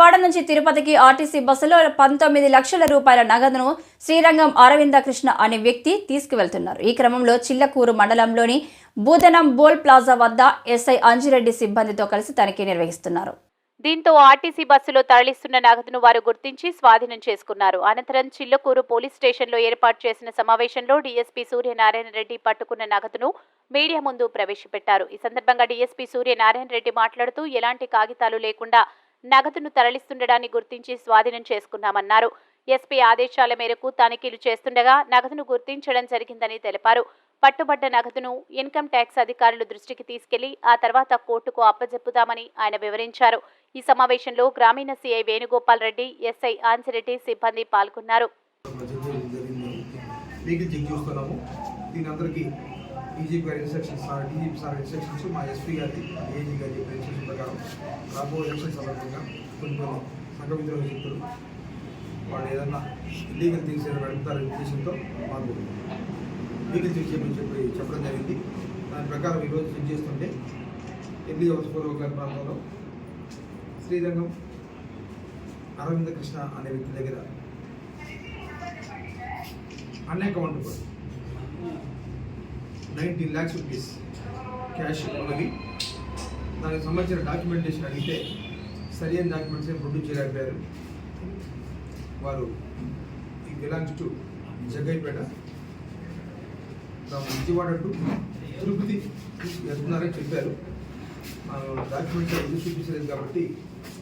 విజయవాడ నుంచి తిరుపతికి ఆర్టీసీ బస్సులో పంతొమ్మిది లక్షల రూపాయల నగదును శ్రీరంగం అరవింద కృష్ణ అనే వ్యక్తి తీసుకువెళ్తున్నారు. ఈ క్రమంలో చిల్లకూరు మండలంలోని బూదనం బోల్ ప్లాజా వద్ద ఎస్ఐ అంజిరెడ్డి సిబ్బందితో కలిసి తనిఖీ నిర్వహిస్తున్నారు. దీంతో ఆర్టీసీ బస్సులో తరలిస్తున్న నగదును వారు గుర్తించి స్వాధీనం చేసుకున్నారు. అనంతరం చిల్లకూరు పోలీస్ స్టేషన్లో ఏర్పాటు చేసిన సమావేశంలో డీఎస్పీ సూర్యనారాయణ రెడ్డి పట్టుకున్న నగదును మీడియా ముందు ప్రవేశపెట్టారు. ఈ సందర్భంగా డీఎస్పీ సూర్యనారాయణ రెడ్డి మాట్లాడుతూ ఎలాంటి కాగితాలు లేకుండా నగదును తరలిస్తుండడాన్ని గుర్తించి స్వాధీనం చేసుకున్నామన్నారు. ఎస్పీ ఆదేశాల మేరకు తనిఖీలు చేస్తుండగా నగదును గుర్తించడం జరిగిందని తెలిపారు. పట్టుబడ్డ నగదును ఇన్కమ్ ట్యాక్స్ అధికారులు దృష్టికి తీసుకెళ్ళి ఆ తర్వాత కోర్టుకు అప్పజెప్పుదామని ఆయన వివరించారు. ఈ సమావేశంలో గ్రామీణ సీఐ వేణుగోపాల్ రెడ్డి ఎస్ఐ ఆంజిరెడ్డి సిబ్బంది పాల్గొన్నారు. డీజీపీ గారి instructions sir DGP sir instructions మా ఎస్పీ గారి ఏజీ గారి చెప్పిన ఇన్స్ట్రక్షన్ ప్రకారం రాబోయే ఎలక్షన్ సందర్భంగా కొన్ని కొన్ని సంఘ విద్రోహ శక్తులు వాళ్ళు ఏదన్నా ఇల్లీగల్ థింగ్స్ ఏదైనా నడుపుతారనే ఉద్దేశంతో మాకు లీగల్ చెక్ చేయమని చెప్పి చెప్పడం జరిగింది. దాని ప్రకారం ఈరోజు చెక్ చేస్తుంటే ఎన్ని అవసరపూర్వక ప్రాంతంలో శ్రీరంగం అరవింద కృష్ణ అనే వ్యక్తి దగ్గర అనేక unaccountable nineteen lakhs rupees cash ఉన్నది దానికి సంబంధించిన డాక్యుమెంటేషన్ అడిగితే సరైన డాక్యుమెంట్స్ ప్రొడ్యూస్ చేయలేకపోయారు వారు ఈ belongs to Jaggaiahpet from Vijayawada to Tirupati వెళ్తున్నారని చెప్పారు. డాక్యుమెంట్స్ రుజువు చూపించలేదు కాబట్టి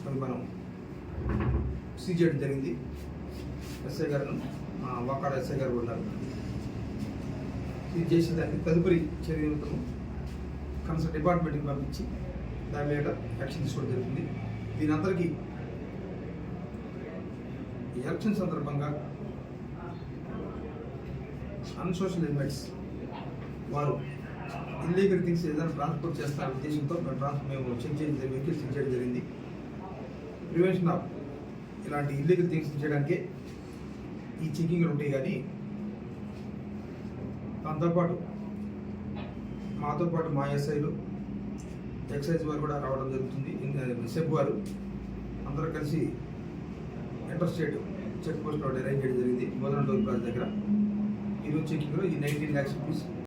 అది మనం సీజ్ చేయడం జరిగింది. ఎస్ఐ గారు వాకాడ ఎస్ఐ గారు ఉన్నారు. ఇది చేసిన దానికి తదుపరి చర్యలతో కన్సల్ట్ డిపార్ట్మెంట్కి పంపించి దాని మీద యాక్షన్ తీసుకోవడం జరుగుతుంది. దీని అందరికీ ఎలక్షన్ సందర్భంగా అన్సోషల్ ఎలిమెంట్స్ వారు ఇల్లీగల్ థింగ్స్ ఏదైనా ట్రాన్స్పోర్ట్ చేస్తారనే ఉద్దేశంతో మేము ట్రాన్స్ మేము చెక్ చేయడం జరిగింది చెక్ చేయడం జరిగింది. ప్రివెన్షన్ ఆఫ్ ఇలాంటి ఇల్లీగల్ థింగ్స్ చేయడానికే ఈ చెకింగ్లు ఉంటాయి కానీ దాంతోపాటు మాతో పాటు మా ఎస్ఐలు ఎక్సైజ్ వారు కూడా రావడం జరుగుతుంది. సెబ్ వారు అందరూ కలిసి ఇంటర్ స్టేట్ చెక్ పోస్ట్ ఒకటి అరేంజ్ చేయడం జరిగింది. మోదన టోల్ ప్లాజా దగ్గర. ఈరోజు చెక్కింగ్లో ఈ నైన్టీన్ ల్యాక్స్ రూపీస్